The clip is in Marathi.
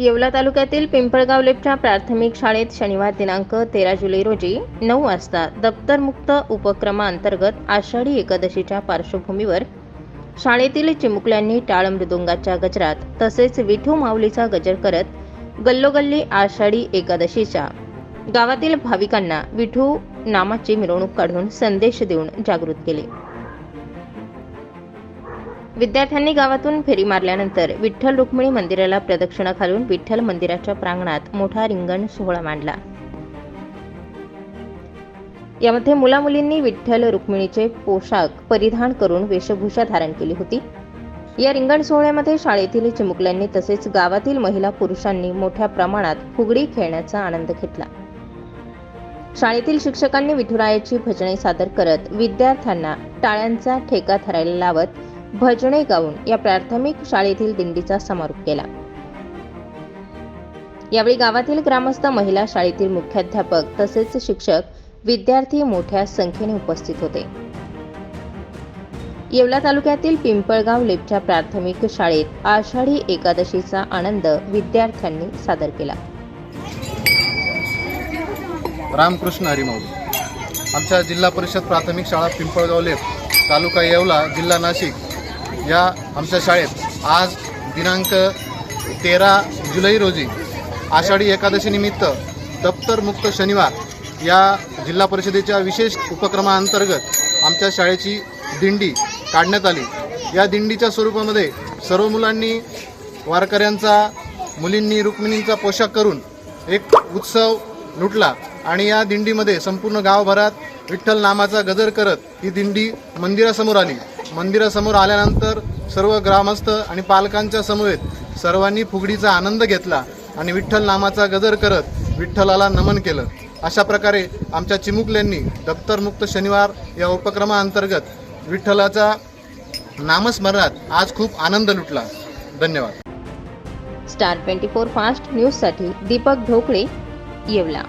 येवला तालुक्यातील पिंपळगाव लेपच्या प्राथमिक शाळेत शनिवार दिनांक तेरा जुलै रोजी नऊ वाजता दप्तरमुक्त उपक्रमाअंतर्गत आषाढी एकादशीच्या पार्श्वभूमीवर शाळेतील चिमुकल्यांनी टाळ मृदुंगाच्या गजरात तसेच विठू माऊलीचा गजर करत गल्लोगल्ली आषाढी एकादशीच्या गावातील भाविकांना विठू नामाची मिरवणूक काढून संदेश देऊन जागृत केले. विद्यार्थ्यांनी गावातून फेरी मारल्यानंतर विठ्ठल रुक्मिणी मंदिराला प्रदक्षिणा घालून विठ्ठल मंदिराच्या प्रांगणात मोठा रिंगण सोहळा मांडला. यामध्ये मुलामुलींनी विठ्ठल रुक्मिणीचे पोशाख परिधान करून वेशभूषा धारण केली होती. या रिंगण सोहळ्यामध्ये शाळेतील चिमुकल्यांनी तसेच गावातील महिला पुरुषांनी मोठ्या प्रमाणात फुगडी खेळण्याचा आनंद घेतला. शाळेतील शिक्षकांनी विठुरायाची भजने सादर करत विद्यार्थ्यांना टाळ्यांचा ठेका धरायला लावत भजने गाऊन या प्राथमिक शाळेतील दिंडीचा समारोप केला. यावेळी गावातील ग्रामस्थ महिला शाळेतील मुख्याध्यापक तसेच शिक्षक विद्यार्थी मोठ्या संख्येने उपस्थित होते. येवला तालुक्यातील पिंपळगाव लेपच्या प्राथमिक शाळेत आषाढी एकादशीचा आनंद विद्यार्थ्यांनी सादर केला. रामकृष्ण हरिमाऊ आमच्या जिल्हा परिषद प्राथमिक शाळा पिंपळगाव लेप तालुका येवला जिल्हा नाशिक. या आमच्या शाळेत. आज दिनांक तेरा जुलै रोजी आषाढी एकादशीनिमित्त दप्तर दप्तरमुक्त शनिवार या जिल्हा परिषदेच्या विशेष उपक्रमाअंतर्गत आमच्या शाळेची दिंडी काढण्यात आली. या दिंडीच्या स्वरूपामध्ये सर्व मुलांनी वारकऱ्यांचा मुलींनी रुक्मिणींचा पोशाख करून एक उत्सव लुटला आणि या दिंडीमध्ये संपूर्ण गावभरात विठ्ठल नामाचा गजर करत ही दिंडी मंदिरासमोर आली. मंदिरासमोर आल्यानंतर सर्व ग्रामस्थ आणि पालकांच्या समवेत सर्वांनी फुगडीचा आनंद घेतला आणि विठ्ठल नामाचा गजर करत विठ्ठलाला नमन केलं. अशा प्रकारे आमच्या चिमुकल्यांनी दप्तरमुक्त शनिवार या उपक्रमाअंतर्गत विठ्ठलाचा नामस्मरणात आज खूप आनंद लुटला. धन्यवाद. स्टार ट्वेंटी फोर फास्ट न्यूजसाठी दीपक ढोकळे येवला.